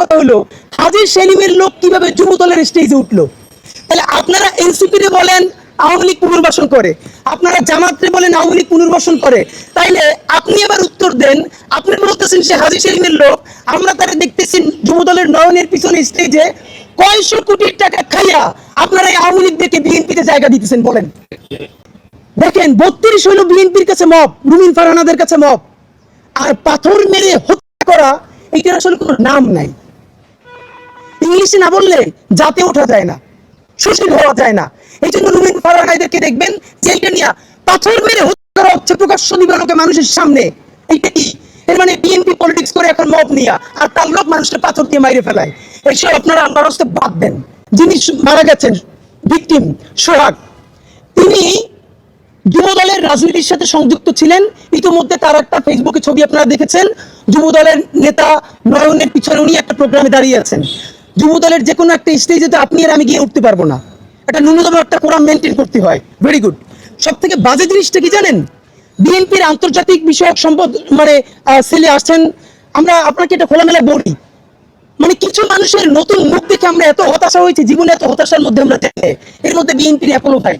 কথা হলো, হাজির সেলিমের লোক কীভাবে যুব দলের স্টেজে উঠল? তাহলে আপনারা এনসিপি বলেন, আওয়ামী লীগ পুনর্বাসন করে। আপনারা জামাতরে বলেন, আওয়ামী লীগ পুনর্বাসন করে। তাইলে আপনি এবার উত্তর দেন, আপনি বলতেছেন সে হাজির সেলিমের লোক, আমরা তারা দেখতেছি যুব দলের নয়নের পিছনে স্টেজে কয়শো কোটি টাকা খাইয়া আপনারা এই আওয়ামী লীগ দেখে বিএনপিতে জায়গা দিতেছেন বলেন। দেখেন, বত্রিশ হইল বিএনপির কাছে মব, রুমিন ফারহানাদের কাছে মব। আর পাথর মেরে হত্যা করা, এটার আসলে কোনো নাম নাই। ইংলিশে না বললে জাতে ওঠা যায় না, সুশীল হওয়া যায় না। এই জন্য রুমিন ফারহানাদেরকে দেখবেন জেলটা নিয়ে পাথর মেরে হত্যা করা হচ্ছে প্রকাশ্য দিবালোকে মানুষের সামনে। এইটা কি? এর মানে বিএনপি পলিটিক্স করে এখন মব নিয়া আর তার লোক মানুষকে পাথর দিয়ে মাইরে ফেলায়। এইসব আপনারা আল্লাহর রাস্তে বাদ দেন। যিনি মারা গেছেন ভিকটিম সোহাগ, তিনি যুব দলের রাজনীতির সাথে সংযুক্ত ছিলেন। ইতিমধ্যে তার একটা ফেসবুকে ছবি আপনারা দেখেছেন। যুব দলের নেতা নয়নের পিছনে উনি একটা প্রোগ্রামে দাঁড়িয়ে আছেন। যুব দলের যে কোনো একটা স্টেজে তো আপনি আর আমি গিয়ে উঠতে পারব না। একটা ন্যূনতম একটা কোরাম মেনটেন করতে হয়। ভেরি গুড সব থেকে বাজে জিনিসটা কি জানেন? বিএনপির আন্তর্জাতিক বিষয়ক সম্পদ মানে সেলে আসছেন। আমরা আপনাকে এটা খোলামেলা বলি। মানে কিছু মানুষের নতুন মুখ দেখে আমরা এত হতাশা হয়েছি, জীবনে এত হতাশার মধ্যে আমরা দেখে এর মধ্যে বিএনপির অ্যাপোলো ভাই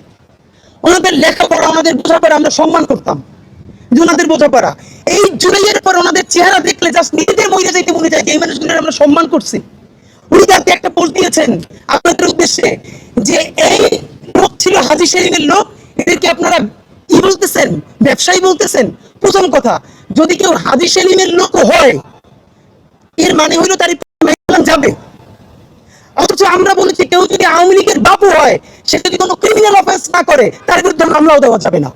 ওনাদের লেখাপড়া, ওনাদের বোঝাপড়া আমরা সম্মান করতাম। যে ওনাদের বোঝাপড়া। এই জুলাইয়ের পর ওনাদের চেহারা দেখলে জাস্ট নিজেদের মহিলা যাইতে মনে যায় যে এই মানুষগুলোর আমরা সম্মান করছি। তাকে একটা দিয়েছেন আপনাদের উদ্দেশ্যে যে এই লোক ছিল হাজি সেলিমের লোক, এদেরকে আপনারা কি বলতেছেন? ব্যবসায়ী বলতেছেন? প্রথম কথা, যদি কেউ হাজি সেলিমের লোক হয়, এর মানে হইল তার যাবে। অথচ আমরা বলেছি কেউ যদি আওয়ামী লীগের বাপু হয়, সে যদি কোনো ক্রিমিনাল অফেন্স না করে, তার বিরুদ্ধে মামলাও দেওয়া যাবে না।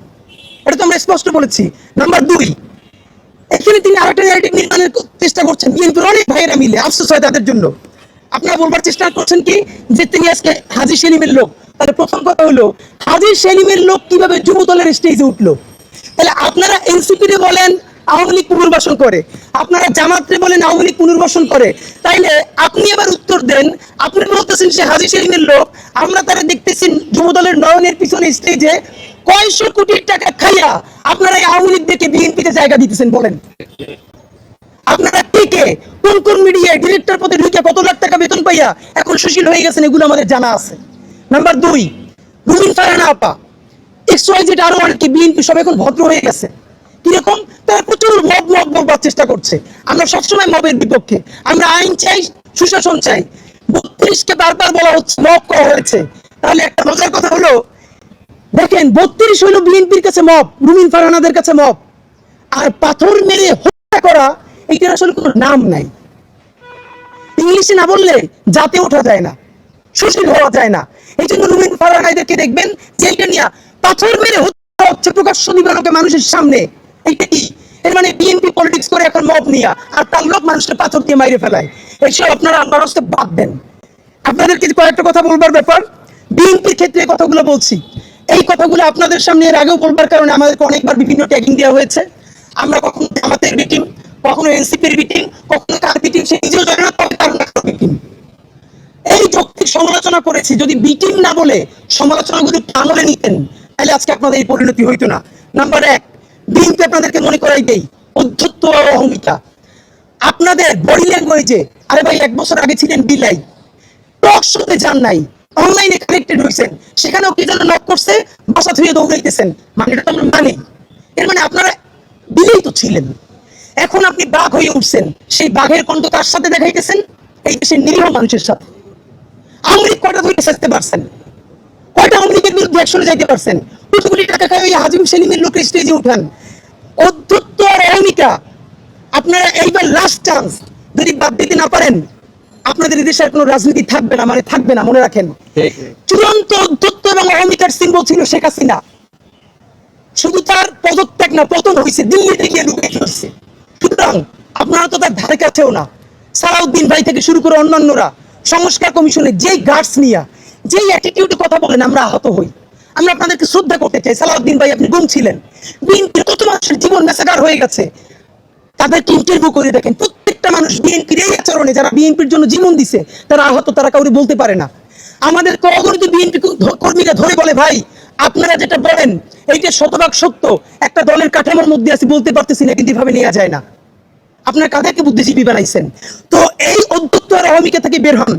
এটা তো আমরা স্পষ্ট বলেছি। নাম্বার দুই, এখানে তিনি আরেকটা নির্মাণের চেষ্টা করছেন। বিএনপির অনেক ভাইয়েরা মিলে, আফসোস হয় তাদের জন্য। আপনারা বলবার চেষ্টা করছেন কি? যে তিনি আজকে হাজি সেলিমের লোক। তাহলে প্রথম কথা হলো, হাজি সেলিমের লোক কীভাবে যুব দলের স্টেজে উঠল? তাহলে আপনারা এনসিপি বলেন, আওয়ামী লীগ পুনর্বাসন করে। আপনারা জামাতরে বলেন, আওয়ামী লীগ পুনর্বাসন করে। তাইলে আপনি এবার উত্তর দেন, আপনি বলতেছেন সে হাজি সেলিমের লোক, আমরা তারা দেখতেছি যুব দলের নয়নের পিছনে স্টেজে কয়শো কোটি টাকা খাইয়া আপনারা আওয়ামী লীগ দেখে বিএনপিতে জায়গা দিতেছেন, বলেন। আপনারা টিকে কোন কোন মিডিয়ায় ডিরেক্টর পদে ঢুকে কত লাখ পাইয়া এখন সুশীল হয়ে গেছেন, এগুলো আমাদের জানা আছে। নাম্বার দুই রুমিন ফারহানা আপা। এক্স ওয়াই জেড আরও অনেকে, বিএনপি সব এখন ভদ্র হয়ে গেছে। কীরকম? তারা প্রচুর মব মব বলবার চেষ্টা করছে। আমরা সবসময় মবের বিপক্ষে। আমরা আইন চাই, সুশাসন চাই। বত্রিশকে বারবার বলা হচ্ছে, মব করা হয়েছে। তাহলে একটা মজার কথা হলো, দেখেন, বত্রিশ হইল বিএনপির কাছে মব রুমিন ফারহানাদের কাছে মব। আর পাথর মেরে হত্যা করা, এটার আসলে কোনো নাম নাই। ইংলিশে না বললে জাতে ওঠা যায় না সুশীল হওয়া যায় না। এই জন্য রুমিন ফারহানাদেরকে দেখবেন জেলটা নিয়ে পাথর মেরে হত্যা হচ্ছে প্রকাশ্য দিবালোকে মানুষের সামনে। এইটা কি? এর মানে বিএনপি পলিটিক্স করে এখন মব নিয়া, আর তার লোক মানুষকে পাথর দিয়ে মাইরে ফেলায়। এইসব আপনারা আল্লাহর রাস্তে বাদ দেন। আপনাদেরকে কয়েকটা কথা বলবার ব্যাপার, বিএনপির ক্ষেত্রে কথাগুলো বলছি। এই কথাগুলো আপনাদের সামনে এর আগেও বলবার কারণে আমাদেরকে অনেকবার বিভিন্ন ট্যাগিং দেওয়া হয়েছে। আমরা কখনো জামাতের বিটিং কখনো এনসিপির বিটিং কখনো কার বিটিং সে নিজেও তবে তার বিটিং এই যৌক্তিক সমালোচনা করেছি, যদি বিটিং না বলে সমালোচনাগুলো আমলে নিতেন, তাহলে আজকে আপনাদের এই পরিণতি হইতো না। নাম্বার এক বিএনপি আপনাদেরকে মনে করাই দেই, অধ্যত্ত আর অহমিকা। আপনাদের বডি ল্যাঙ্গুয়েজে আরে ভাই, এক বছর আগে ছিলেন বিলাই। টক শোতে যান নাই অনলাইনে কানেক্টেড হয়েছেন সেখানেও কি যেন নক করছে, বাসা ধুয়ে দৌড়াইতেছেন। মানে এটা তো আমরা মানি। এর মানে আপনারা বিলেই তো ছিলেন। এখন আপনি বাঘ হয়ে উঠছেন। সেই বাঘের কণ্ঠ কার সাথে দেখাইতেছেন? এই দেশের নিরীহ মানুষের সাথে। লীগ কয়টা ধরে সাজতে পারছেন? কয়টা লীগের বিরুদ্ধে একশনে যাইতে পারছেন? কোটি কোটি টাকা খাই ওই হাজিম সেলিমের লোক স্টেজে উঠান। অধ্যত্ত আর অহমিকা আপনারা এইবার লাস্ট চান্স যদি বাদ দিতে না পারেন আপনাদের দেশের কোনো রাজনীতি থাকবে না মানে থাকবে না মনে রাখেন। চূড়ান্ত অধ্যত্ত এবং অহমিকার সিম্বল ছিল শেখ হাসিনা। শুধু তার পদত্যাগ না পতন হয়েছে দিল্লিতে গিয়ে হয়েছে সুতরাং আপনারা তো তার ধারে কাছেও না। সালাউদ্দিন ভাই থেকে শুরু করে অন্যান্যরা সংস্কার কমিশনে যেই গার্ডস নিয়া, যেই অ্যাটিটিউডে কথা বলেন, আমরা আহত হই। আমরা আপনাদেরকে শ্রদ্ধা করতে চাই। সালাউদ্দিন ভাই, আপনি গুম ছিলেন। বিএনপির কত মানুষের জীবন মেসাকার হয়ে গেছে, তাদেরকে ইন্টারভিউ করে দেখেন। প্রত্যেকটা মানুষ বিএনপির এই আচরণে, যারা বিএনপির জন্য জীবন দিছে, তারা আহত, তারা কাউরে বলতে পারে না। আমাদের অগণিত বিএনপি কর্মীরা ধরে বলে, ভাই, আপনারা যেটা বলেন এইটা শতভাগ সত্য, একটা দলের কাঠামোর মধ্যে আছে, বলতে পারতেছি না, কিন্তু এভাবে নেওয়া যায় না। আপনার কাদেরকে বুদ্ধিজীবী বানাইছেন। তো এই অধ্যত্ত আর আওয়ামীকে থেকে বের হন।